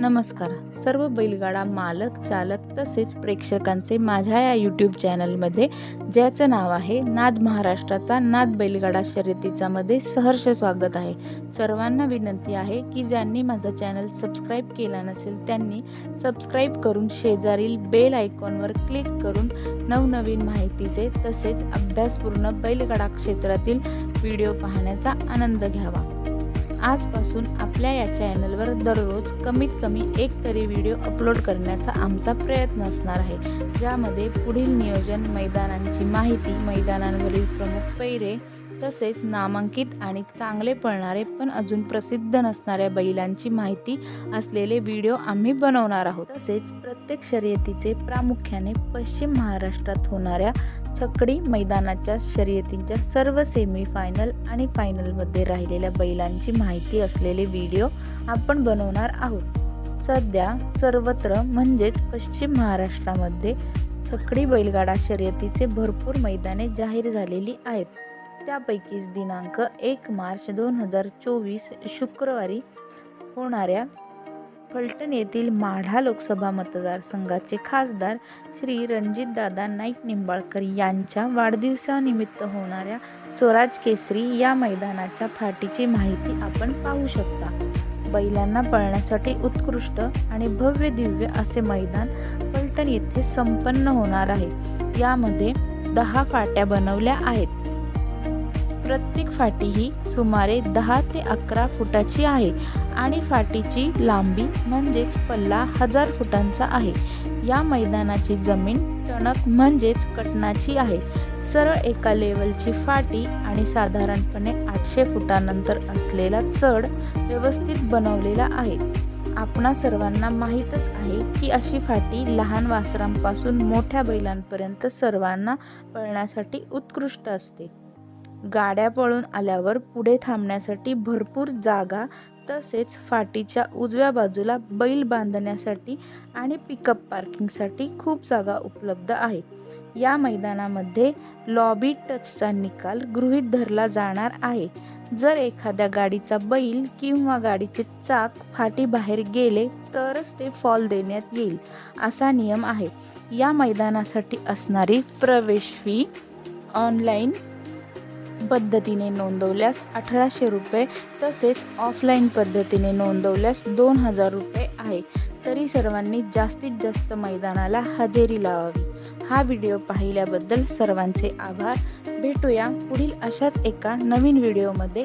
नमस्कार. सर्व बैलगाडा मालक चालक तसेच प्रेक्षकांचे माझ्या या यूट्यूब चॅनलमध्ये ज्याचं नाव आहे नाद महाराष्ट्राचा नाद बैलगाडा शर्यतीचा मध्ये सहर्ष स्वागत आहे. सर्वांना विनंती आहे की ज्यांनी माझा चॅनल सबस्क्राईब केला नसेल त्यांनी सबस्क्राईब करून शेजारील बेल आयकॉनवर क्लिक करून नवनवीन माहितीचे तसेच अभ्यासपूर्ण बैलगाडा क्षेत्रातील व्हिडिओ पाहण्याचा आनंद घ्यावा. आजपासून आपल्या या चॅनलवर दररोज कमीत कमी एक तरी व्हिडिओ अपलोड करण्याचा आमचा प्रयत्न असणार आहे. ज्यामध्ये पुढील नियोजन मैदानांची माहिती मैदानांवरील प्रमुख पैरे तसेच नामांकित आणि चांगले पळणारे पण अजून प्रसिद्ध नसणाऱ्या बैलांची माहिती असलेले व्हिडिओ आम्ही बनवणार आहोत. तसेच प्रत्येक शर्यतीचे प्रामुख्याने पश्चिम महाराष्ट्रात होणाऱ्या छकडी मैदानाच्या शर्यतींच्या सर्व सेमी फायनल आणि फायनलमध्ये राहिलेल्या बैलांची माहिती असलेले व्हिडिओ आपण बनवणार आहोत. सध्या सर्वत्र म्हणजेच पश्चिम महाराष्ट्रामध्ये छकडी बैलगाडा शर्यतीचे भरपूर मैदाने जाहीर झालेली आहेत. त्यापैकीच दिनांक एक मार्च दोन हजार चोवीस शुक्रवारी होणाऱ्या फलटण येथील माढा लोकसभा मतदारसंघाचे खासदार श्री रणजितदादा नाईक निंबाळकर यांच्या वाढदिवसानिमित्त होणाऱ्या स्वराज केसरी या मैदानाच्या फाटीची माहिती आपण पाहू शकता. बैलांना पळण्यासाठी उत्कृष्ट आणि भव्य दिव्य असे मैदान फलटण येथे संपन्न होणार आहे. यामध्ये दहा फाट्या बनवल्या आहेत. प्रत्येक फाटी ही सुमारे दहा ते अकरा फुटाची आहे आणि फाटीची लांबी म्हणजेच पल्ला हजार फुटांचा आहे. या मैदानाची जमीन टणक म्हणजेच कटनाची आहे. सरळ एका लेवलची फाटी आणि साधारणपणे आठशे फुटानंतर असलेला चढ व्यवस्थित बनवलेला आहे. आपणा सर्वांना माहीतच आहे की अशी फाटी लहान वासरांपासून मोठ्या बैलांपर्यंत सर्वांना पळण्यासाठी उत्कृष्ट असते. गाड्या पळून आल्यावर पुढे थांबण्यासाठी भरपूर जागा तसेच फाटीच्या उजव्या बाजूला बैल बांधण्यासाठी आणि पिकअप पार्किंगसाठी खूप जागा उपलब्ध आहे. या मैदानामध्ये लॉबी टचचा निकाल गृहीत धरला जाणार आहे. जर एखाद्या गाडीचा बैल किंवा गाडीचे चाक फाटी बाहेर गेले तरच ते फॉल देण्यात येईल असा नियम आहे. या मैदानासाठी असणारी प्रवेश फी ऑनलाईन पद्धतीने नोंदवल्यास अठराशे रुपये तसेच ऑफलाईन पद्धतीने नोंदवल्यास दोन हजार रुपये आहे. तरी सर्वांनी जास्तीत जास्त मैदानाला हजेरी लावावी. हा व्हिडिओ पाहिल्याबद्दल सर्वांचे आभार. भेटूया पुढील अशाच एका नवीन व्हिडिओमध्ये.